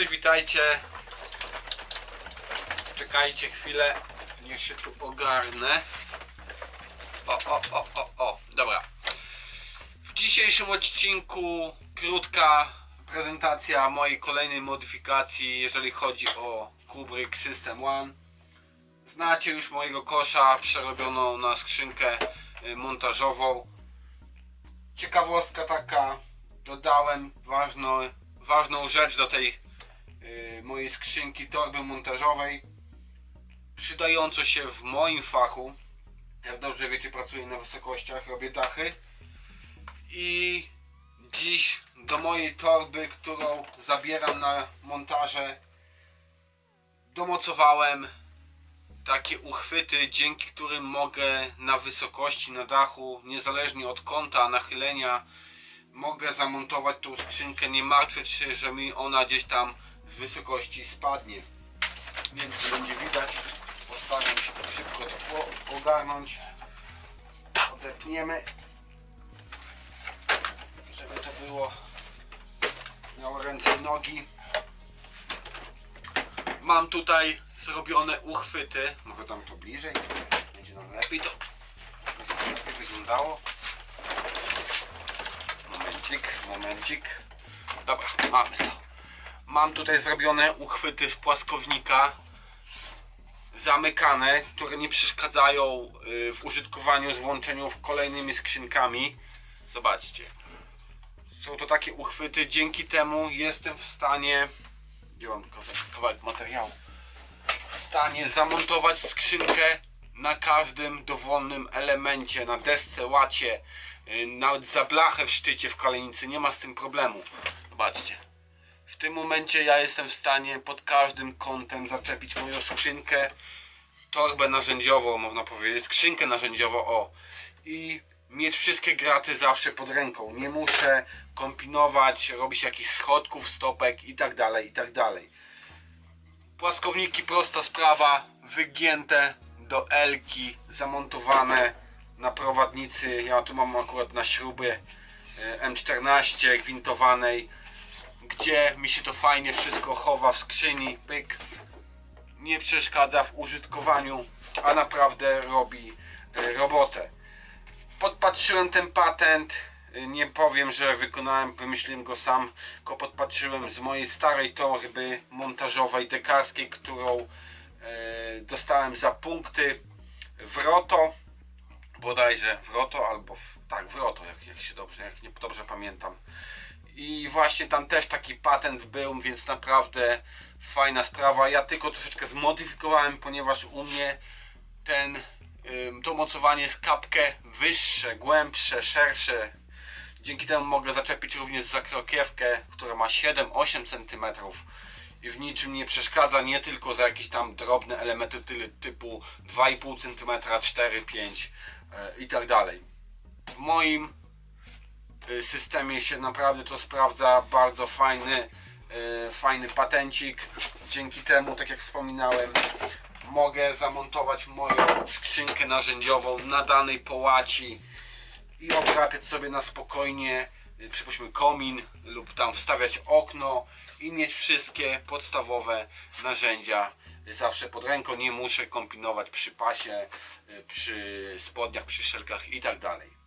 Cześć, witajcie. Czekajcie chwilę, niech się tu ogarnę. O, o, o, o, o, dobra. W dzisiejszym odcinku krótka prezentacja mojej kolejnej modyfikacji, jeżeli chodzi o Kubrick System One. Znacie już mojego kosza przerobioną na skrzynkę y, montażową. Ciekawostka taka, dodałem ważną, ważną rzecz do tej mojej skrzynki torby montażowej, przydająco się w moim fachu. Jak dobrze wiecie, pracuję na wysokościach, robię dachy. I dziś do mojej torby, którą zabieram na montaże, domocowałem takie uchwyty, dzięki którym mogę na wysokości, na dachu, niezależnie od kąta, nachylenia, mogę zamontować tą skrzynkę, nie martwić się, że mi ona gdzieś tam z wysokości spadnie. Więc będzie widać. Postaram się szybko to ogarnąć. Odepniemy, żeby to było miało ręce i nogi. Mam tutaj zrobione uchwyty. Może dam to bliżej. Będzie nam lepiej to lepiej wyglądało. Momencik, momencik. Dobra, mamy to. Mam tutaj zrobione uchwyty z płaskownika zamykane, które nie przeszkadzają y, w użytkowaniu z włączeniu w kolejnymi skrzynkami. Zobaczcie. Są to takie uchwyty, dzięki temu jestem w stanie gdzie mam kawałek- materiału w stanie zamontować skrzynkę na każdym dowolnym elemencie, na desce, łacie, yy, nawet za blachę w szczycie w kalenicy, nie ma z tym problemu. Zobaczcie. W tym momencie ja jestem w stanie pod każdym kątem zaczepić moją skrzynkę, torbę narzędziową, można powiedzieć, skrzynkę narzędziową, o. I mieć wszystkie graty zawsze pod ręką. Nie muszę kombinować, robić jakichś schodków, stopek i tak dalej, i tak dalej. Płaskowniki prosta sprawa, wygięte do Elki, zamontowane na prowadnicy. Ja tu mam akurat na śruby e, M14 gwintowanej, gdzie mi się to fajnie wszystko chowa w skrzyni. Pyk. Nie przeszkadza w użytkowaniu, a naprawdę robi e, robotę. Podpatrzyłem ten patent. y, Nie powiem, że wykonałem, wymyśliłem go sam, tylko podpatrzyłem z mojej starej torby montażowej dekarskiej, którą e, dostałem za punkty w Roto, bodajże w Roto albo w, tak w Roto, jak, jak się dobrze, jak nie dobrze pamiętam. I właśnie tam też taki patent był, więc naprawdę fajna sprawa. Ja tylko troszeczkę zmodyfikowałem, ponieważ u mnie ten, to mocowanie jest kapkę wyższe, głębsze, szersze. Dzięki temu mogę zaczepić również za krokiewkę, która ma 7-8 cm i w niczym nie przeszkadza, nie tylko za jakieś tam drobne elementy typu 2,5 cm, 4-5 e, i tak dalej. W moim systemie się naprawdę to sprawdza. Bardzo fajny, y, fajny patencik. Dzięki temu, tak jak wspominałem, mogę zamontować moją skrzynkę narzędziową na danej połaci i obrabiać sobie na spokojnie, y, przypuśćmy komin lub tam wstawiać okno i mieć wszystkie podstawowe narzędzia zawsze pod ręką. Nie muszę kombinować przy pasie, y, przy spodniach, przy szelkach i tak dalej.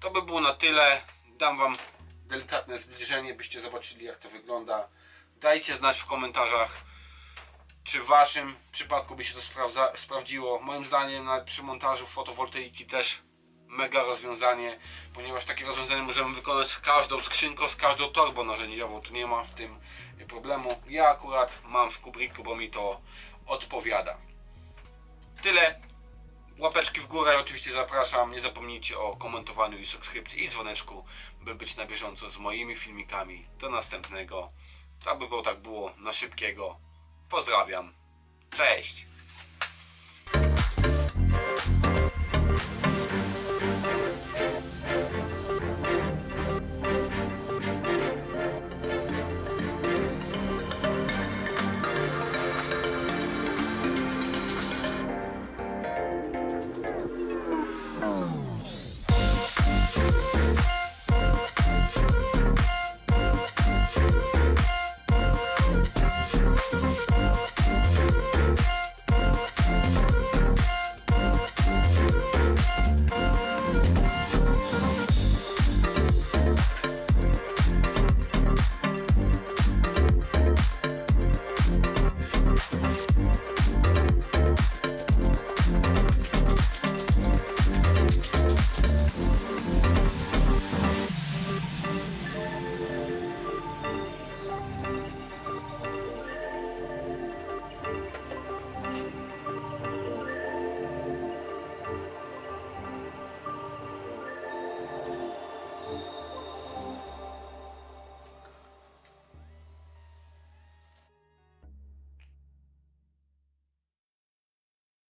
To by było na tyle. Dam Wam delikatne zbliżenie, byście zobaczyli jak to wygląda. Dajcie znać w komentarzach, czy w Waszym przypadku by się to sprawdza, sprawdziło. Moim zdaniem nawet przy montażu fotowoltaiki też mega rozwiązanie, ponieważ takie rozwiązanie możemy wykonać z każdą skrzynką, z każdą torbą narzędziową. Tu nie ma w tym problemu. Ja akurat mam w Kubricku, bo mi to odpowiada. Górę oczywiście zapraszam. Nie zapomnijcie o komentowaniu i subskrypcji i dzwoneczku, by być na bieżąco z moimi filmikami. Do następnego. To by było tak było na szybkiego. Pozdrawiam. Cześć.